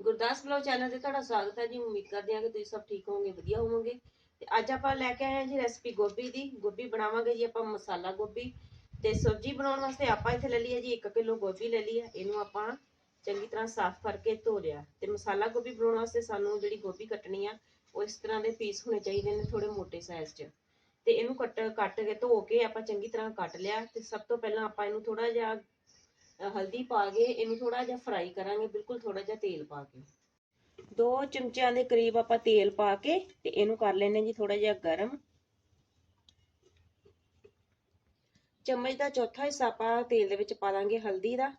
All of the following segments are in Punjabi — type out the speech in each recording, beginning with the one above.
ਗੁਰਦਾਸ ਬਲੌਗ ਚੈਨਲ ਤੇ ਤੁਹਾਡਾ ਸਵਾਗਤ ਹੈ ਜੀ, ਉਮੀਦ ਕਰਦੇ ਹਾਂ ਕਿ ਤੁਸੀਂ ਸਭ ਠੀਕ ਹੋਵੋਗੇ, ਵਧੀਆ ਹੋਵੋਗੇ। ਤੇ ਅੱਜ ਆਪਾਂ ਲੈ ਕੇ ਆਏ ਹਾਂ ਜੀ ਰੈਸਪੀ ਗੋਭੀ ਦੀ। ਗੋਭੀ ਬਣਾਵਾਂਗੇ ਜੀ ਆਪਾਂ ਮਸਾਲਾ ਗੋਭੀ। ਤੇ ਸਬਜ਼ੀ ਬਣਾਉਣ ਵਾਸਤੇ ਆਪਾਂ ਇੱਥੇ ਲੈ ਲਈ ਜੀ 1 ਕਿਲੋ ਗੋਭੀ ਲੈ ਲਈ ਹੈ। ਇਹਨੂੰ ਆਪਾਂ ਚੰਗੀ ਤਰ੍ਹਾਂ ਸਾਫ਼ ਕਰਕੇ ਧੋ ਲਿਆ। ਤੇ ਮਸਾਲਾ ਗੋਭੀ ਬਣਾਉਣ ਵਾਸਤੇ ਸਾਨੂੰ ਜਿਹੜੀ ਗੋਭੀ ਕੱਟਣੀ ਆ, ਉਹ ਇਸ ਤਰ੍ਹਾਂ ਦੇ ਪੀਸ ਹੋਣੇ ਚਾਹੀਦੇ ਨੇ ਥੋੜੇ ਮੋਟੇ ਸਾਈਜ਼ 'ਚ। ਤੇ ਇਹਨੂੰ ਕੱਟ ਕੱਟ ਕੇ ਧੋ ਕੇ ਆਪਾਂ ਚੰਗੀ ਤਰ੍ਹਾਂ ਕੱਟ ਲਿਆ। ਤੇ ਸਭ ਤੋਂ ਪਹਿਲਾਂ ਆਪਾਂ ਇਹਨੂੰ ਥੋੜਾ ਜਿਹਾ ਹਲਦੀ ਪਾ ਕੇ ਇਹਨੂੰ ਥੋੜਾ ਜਿਹਾ ਫਰਾਈ ਕਰਾਂਗੇ, ਬਿਲਕੁਲ ਥੋੜਾ ਜਿਹਾ ਤੇਲ ਪਾ ਕੇ। ਦੋ ਚਮਚਿਆਂ ਦੇ ਕਰੀਬ ਆਪਾਂ ਤੇਲ ਪਾ ਕੇ ਤੇ ਇਹਨੂੰ ਕਰ ਲੈਣੇ ਜੀ ਥੋੜਾ ਜਿਹਾ ਗਰਮ। ਚਮਚ ਦਾ ਚੌਥਾ ਹਿੱਸਾ ਆਪਾਂ ਤੇਲ ਦੇ ਵਿੱਚ ਪਾ ਦਾਂਗੇ ਹਲਦੀ ਦਾ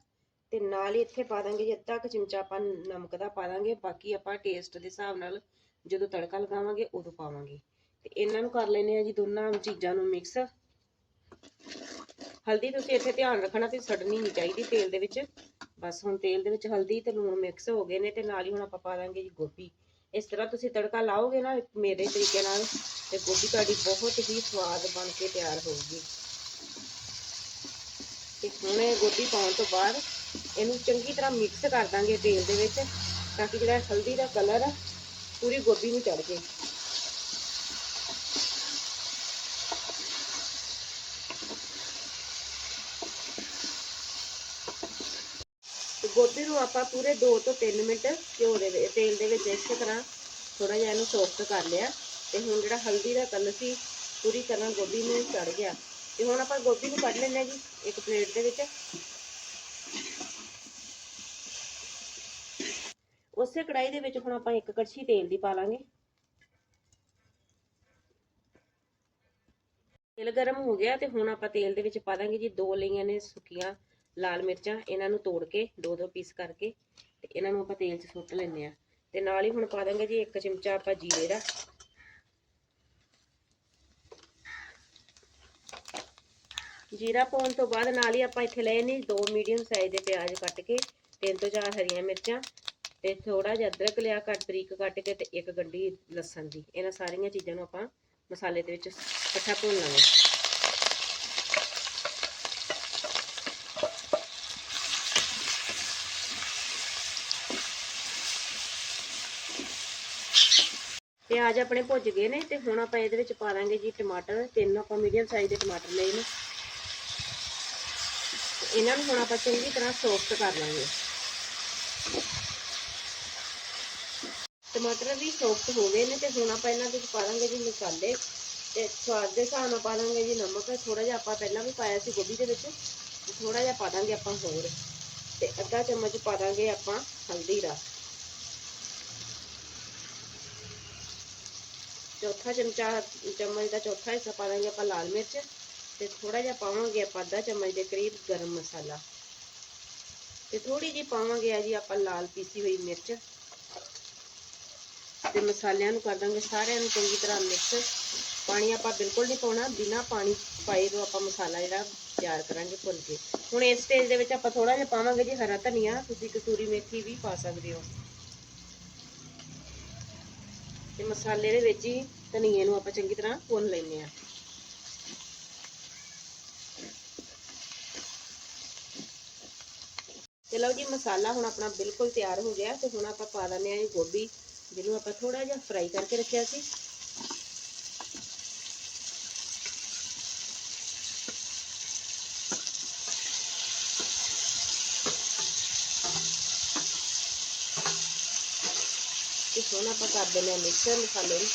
ਤੇ ਨਾਲ ਹੀ ਇੱਥੇ ਪਾ ਦਾਂਗੇ ਜੀ ਅੱਧਾ ਕੁ ਚਮਚਾ ਆਪਾਂ ਨਮਕ ਦਾ ਪਾ ਦਾਂਗੇ। ਬਾਕੀ ਆਪਾਂ ਟੇਸਟ ਦੇ ਹਿਸਾਬ ਨਾਲ ਜਦੋਂ ਤੜਕਾ ਲਗਾਵਾਂਗੇ ਉਦੋਂ ਪਾਵਾਂਗੇ। ਤੇ ਇਹਨਾਂ ਨੂੰ ਕਰ ਲੈਨੇ ਆ ਜੀ ਦੋਨਾਂ ਚੀਜ਼ਾਂ ਨੂੰ ਮਿਕਸ ਹਲਦੀ ਤੁਸੀਂ ਇੱਥੇ ਧਿਆਨ ਰੱਖਣਾ ਵੀ ਸੜਨੀ ਨਹੀਂ ਚਾਹੀਦੀ ਤੇਲ ਦੇ ਵਿੱਚ। ਬਸ ਹੁਣ ਤੇਲ ਦੇ ਵਿੱਚ ਹਲਦੀ ਤੇ ਲੂਣ ਮਿਕਸ ਹੋ ਗਏ ਨੇ ਤੇ ਨਾਲ ਹੀ ਹੁਣ ਆਪਾਂ ਪਾ ਦਾਂਗੇ ਜੀ ਗੋਭੀ। ਇਸ ਤਰ੍ਹਾਂ ਤੁਸੀਂ ਤੜਕਾ ਲਾਓਗੇ ਨਾ ਮੇਰੇ ਤਰੀਕੇ ਨਾਲ ਤੇ ਗੋਭੀ ਤੁਹਾਡੀ ਬਹੁਤ ਹੀ ਸਵਾਦ ਬਣ ਕੇ ਤਿਆਰ ਹੋਊਗੀ। ਤੇ ਹੁਣ ਇਹ ਗੋਭੀ ਪਾਉਣ ਤੋਂ ਬਾਅਦ ਇਹਨੂੰ ਚੰਗੀ ਤਰ੍ਹਾਂ ਮਿਕਸ ਕਰ ਦਾਂਗੇ ਤੇਲ ਦੇ ਵਿੱਚ ਤਾਂ ਕਿ ਜਿਹੜਾ ਹਲਦੀ ਦਾ ਕਲਰ ਆ, ਪੂਰੀ ਗੋਭੀ ਨੂੰ ਚੜ ਜੇ। ਤੇ ਗੋਭੀ ਨੂੰ ਆਪਾਂ ਪੂਰੇ 2 ਤੋਂ 3 ਮਿੰਟ ਘਿਓ ਦੇ ਵਿੱਚ, ਤੇਲ ਦੇ ਵਿੱਚ ਇਸੇ ਤਰ੍ਹਾਂ ਥੋੜਾ ਜਿਹਾ ਇਹਨੂੰ ਸੋਫਟ ਕਰ ਲਿਆ ਤੇ ਹੁਣ ਜਿਹੜਾ ਹਲਦੀ ਦਾ ਕਲਰ ਸੀ, ਪੂਰੀ ਤਰ੍ਹਾਂ ਗੋਭੀ ਨੂੰ ਚੜ ਗਿਆ। ਤੇ ਹੁਣ ਆਪਾਂ ਗੋਭੀ ਨੂੰ ਕੱਢ ਲੈਂਦੇ ਜੀ, ਇੱਕ ਪਲੇਟ ਦੇ ਵਿੱਚ। ਉਸੇ ਕੜਾਈ ਦੇ ਵਿੱਚ ਹੁਣ ਆਪਾਂ ਇੱਕ ਕੜਛੀ ਤੇਲ ਦੀ ਪਾ ਲਾਂਗੇ। ਤੇਲ ਗਰਮ ਹੋ ਗਿਆ ਤੇ ਹੁਣ ਆਪਾਂ ਤੇਲ ਦੇ ਵਿੱਚ ਪਾ ਦਾਂਗੇ ਜੀ, ਦੋ ਲਈਆਂ ਨੇ ਸੁੱਕੀਆਂ। ਲਾਲ ਮਿਰਚਾਂ ਇਹਨਾਂ ਨੂੰ ਤੋੜ ਕੇ ਦੋ ਦੋ ਪੀਸ ਕਰਕੇ ਤੇ ਇਹਨਾਂ ਨੂੰ ਆਪਾਂ ਤੇਲ 'ਚ ਸੁੱਟ ਲੈਂਦੇ ਆ ਤੇ ਨਾਲ ਹੀ ਹੁਣ ਪਾ ਦਾਂਗੇ ਜੀ ਇੱਕ ਚਮਚਾ ਆਪਾਂ ਜੀਰੇ ਦਾ। ਜੀਰਾ ਪਾਉਣ ਤੋਂ ਬਾਅਦ ਨਾਲ ਹੀ ਆਪਾਂ ਇੱਥੇ ਲਏ ਨੇ ਦੋ ਮੀਡੀਅਮ ਸਾਈਜ਼ ਦੇ ਪਿਆਜ਼ ਕੱਟ ਕੇ, ਤਿੰਨ ਤੋਂ ਚਾਰ ਹਰੀਆਂ ਮਿਰਚਾਂ ਤੇ ਥੋੜਾ ਜਿਹਾ ਅਦਰਕ ਲਿਆ ਕੱਟ ਬਰੀਕ ਕੱਟ ਕੇ ਤੇ ਇੱਕ ਗੰਢੀ ਲਸਣ ਦੀ। ਇਹਨਾਂ ਸਾਰੀਆਂ ਚੀਜ਼ਾਂ ਨੂੰ ਆਪਾਂ ਮਸਾਲੇ ਦੇ ਵਿੱਚ ਇਕੱਠਾ ਭੁੰਨ ਲਾਂਗੇ। ਪਿਆਜ਼ ਆਪਣੇ ਭੁੱਜ ਗਏ ਨੇ ਤੇ ਹੁਣ ਆਪਾਂ ਇਹਦੇ ਵਿੱਚ ਪਾ ਦਾਂਗੇ ਜੀ ਟਮਾਟਰ, ਤਿੰਨ ਆਪਾਂ ਮੀਡੀਅਮ ਸਾਈਜ਼ ਦੇ ਟਮਾਟਰ ਲਏ ਨੇ। ਇਹਨਾਂ ਨੂੰ ਹੁਣ ਆਪਾਂ ਚੰਗੀ ਤਰ੍ਹਾਂ ਸੌਫਟ ਕਰ ਲਾਂਗੇ। ਟਮਾਟਰ ਵੀ ਸੌਫਟ ਹੋ ਗਏ ਨੇ ਤੇ ਹੁਣ ਆਪਾਂ ਇਹਨਾਂ ਵਿੱਚ ਪਾ ਦਾਂਗੇ ਜੀ ਮਸਾਲੇ ਤੇ ਸਵਾਦ ਦੇ ਹਿਸਾਬ ਨਾਲ ਪਾ ਦਾਂਗੇ ਜੀ ਨਮਕ। ਥੋੜਾ ਜਿਹਾ ਆਪਾਂ ਪਹਿਲਾਂ ਵੀ ਪਾਇਆ ਸੀ ਗੋਭੀ ਦੇ ਵਿੱਚ ਥੋੜਾ ਜਿਹਾ ਪਾ ਦਾਂਗੇ ਆਪਾਂ ਹੋਰ। ਤੇ ਅੱਧਾ ਚਮਚ ਪਾ ਦਾਂਗੇ ਆਪਾਂ ਹਲਦੀ ਦਾ। ਚੌਥਾ ਚਮਚਾ, ਚਮਚ ਦਾ ਚੌਥਾ ਹਿੱਸਾ ਪਾ ਦਾਂਗੇ ਆਪਾਂ ਲਾਲ ਮਿਰਚ ਤੇ ਥੋੜਾ ਜਿਹਾ ਪਾਵਾਂਗੇ ਆਪਾਂ ਅੱਧਾ ਚਮਚ ਦੇ ਕਰੀਬ ਗਰਮ ਮਸਾਲਾ। ਤੇ ਥੋੜੀ ਜਿਹੀ ਪਾਵਾਂਗੇ ਆ ਜੀ ਆਪਾਂ ਲਾਲ ਪੀਸੀ ਹੋਈ ਮਿਰਚ। ਤੇ ਮਸਾਲਿਆਂ ਨੂੰ ਕਰ ਦਾਂਗੇ ਸਾਰਿਆਂ ਨੂੰ ਚੰਗੀ ਤਰ੍ਹਾਂ ਮਿਕਸ। ਪਾਣੀ ਆਪਾਂ ਬਿਲਕੁਲ ਨਹੀਂ ਪਾਉਣਾ, ਬਿਨਾ ਪਾਣੀ ਪਾਏ ਤੋਂ ਆਪਾਂ ਮਸਾਲਾ ਜਿਹੜਾ ਤਿਆਰ ਕਰਾਂਗੇ ਭੁੰਨ ਕੇ। ਹੁਣ ਇਸ ਸਟੇਜ ਦੇ ਵਿੱਚ ਆਪਾਂ ਥੋੜਾ ਜਿਹਾ ਪਾਵਾਂਗੇ ਜੀ ਹਰਾ ਧਨੀਆ, ਤੁਸੀਂ ਕਸੂਰੀ ਮੇਥੀ ਵੀ ਪਾ ਸਕਦੇ ਹੋ। ਤੇ ਮਸਾਲੇ ਦੇ ਵਿੱਚ ਹੀ ਧਨੀਏ ਨੂੰ ਆਪਾਂ ਚੰਗੀ ਤਰ੍ਹਾਂ ਭੁੰਨ ਲੈਂਦੇ ਆ ਤੇ ਲਓ ਜੀ, ਮਸਾਲਾ ਹੁਣ ਆਪਣਾ ਬਿਲਕੁਲ ਤਿਆਰ ਹੋ ਗਿਆ ਤੇ ਹੁਣ ਆਪਾਂ ਪਾ ਦਿੰਦੇ ਆ ਇਹ ਗੋਭੀ, ਜਿਹਨੂੰ ਆਪਾਂ ਥੋੜਾ ਜਿਹਾ ਫਰਾਈ ਕਰਕੇ ਰੱਖਿਆ ਸੀ ਤੇ ਹੁਣ ਆਪਾਂ ਕਰ ਦਿੰਦੇ ਆ ਮਿਕਸ ਮਸਾਲੇ ਨੂੰ।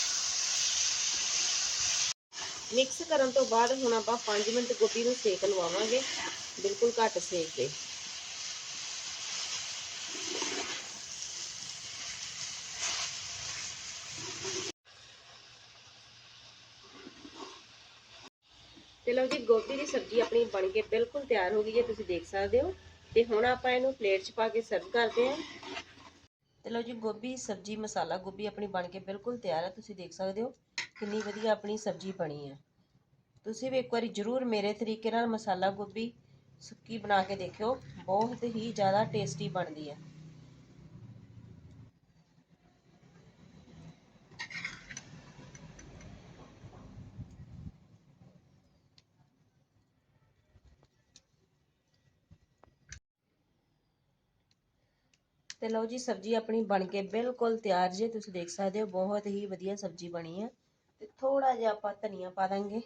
ਮਿਕਸ ਕਰਨ ਤੋਂ ਬਾਅਦ ਹੁਣ ਆਪਾਂ 5 ਮਿੰਟ ਗੋਭੀ ਨੂੰ ਸੇਕ ਲਵਾਵਾਂਗੇ, ਬਿਲਕੁਲ ਘੱਟ ਸੇਕ ਤੇ ਤੇ ਲਓ ਜੀ, ਗੋਭੀ ਦੀ ਸਬਜ਼ੀ ਆਪਣੀ ਬਣ ਕੇ ਬਿਲਕੁਲ ਤਿਆਰ ਹੋ ਗਈ ਹੈ, ਤੁਸੀਂ ਦੇਖ ਸਕਦੇ ਹੋ। ਤੇ ਹੁਣ ਆਪਾਂ ਇਹਨੂੰ ਪਲੇਟ 'ਚ ਪਾ ਕੇ ਸਰਵ ਕਰਦੇ ਹਾਂ। ਤੇ ਲਓ ਜੀ, ਗੋਭੀ, ਸਬਜ਼ੀ, ਮਸਾਲਾ, ਗੋਭੀ ਆਪਣੀ ਬਣ ਕੇ ਬਿਲਕੁਲ ਤਿਆਰ ਹੈ। ਤੁਸੀਂ ਦੇਖ ਸਕਦੇ ਹੋ ਕਿੰਨੀ ਵਧੀਆ ਆਪਣੀ ਸਬਜ਼ੀ ਬਣੀ ਹੈ। ਤੁਸੀਂ ਵੀ ਇੱਕ ਵਾਰੀ ਜ਼ਰੂਰ ਮੇਰੇ ਤਰੀਕੇ ਨਾਲ ਮਸਾਲਾ, ਗੋਭੀ ਸੁੱਕੀ ਬਣਾ ਕੇ ਦੇਖਿਓ। ਬਹੁਤ ਹੀ ਜ਼ਿਆਦਾ ਟੇਸਟੀ ਬਣਦੀ ਹੈ। ਤੇ ਲਓ ਜੀ, ਸਬਜ਼ੀ ਆਪਣੀ ਬਣ ਕੇ ਬਿਲਕੁਲ ਤਿਆਰ ਜੇ, ਤੁਸੀਂ ਦੇਖ ਸਕਦੇ ਹੋ, ਬਹੁਤ ਹੀ ਵਧੀਆ ਸਬਜ਼ੀ ਬਣੀ ਆ ਤੇ ਥੋੜਾ ਜਿਹਾ ਆਪਾਂ ਧਨੀਆ ਪਾ ਦਾਂਗੇ।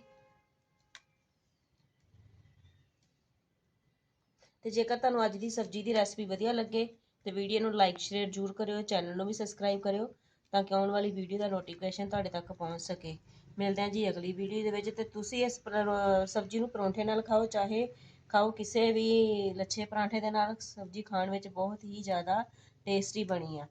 ਤੇ ਜੇਕਰ ਤੁਹਾਨੂੰ ਅੱਜ ਦੀ ਸਬਜ਼ੀ ਦੀ ਰੈਸਪੀ ਵਧੀਆ ਲੱਗੇ, ਤੇ ਵੀਡੀਓ ਨੂੰ ਲਾਈਕ, ਸ਼ੇਅਰ ਜ਼ਰੂਰ ਕਰਿਓ, ਚੈਨਲ ਨੂੰ ਵੀ ਸਬਸਕ੍ਰਾਈਬ ਕਰਿਓ, ਤਾਂ ਕਿ ਆਉਣ ਵਾਲੀ ਵੀਡੀਓ ਦਾ ਨੋਟੀਫਿਕੇਸ਼ਨ ਤੁਹਾਡੇ ਤੱਕ ਪਹੁੰਚ ਸਕੇ। ਮਿਲਦੇ ਹਾਂ ਜੀ ਅਗਲੀ ਵੀਡੀਓ ਦੇ ਵਿੱਚ, ਤੇ ਤੁਸੀਂ ਇਸ ਸਬਜ਼ੀ ਨੂੰ ਪਰੌਂਠੇ ਨਾਲ ਖਾਓ, ਚਾਹੇ ਖਾਓ ਕਿਸੇ ਵੀ ਲੱਛੇ ਪਰਾਂਠੇ ਦੇ ਨਾਲ, ਸਬਜ਼ੀ ਖਾਣ ਵਿੱਚ ਬਹੁਤ ਹੀ ਜ਼ਿਆਦਾ ਟੇਸਟੀ ਬਣੀ ਆ।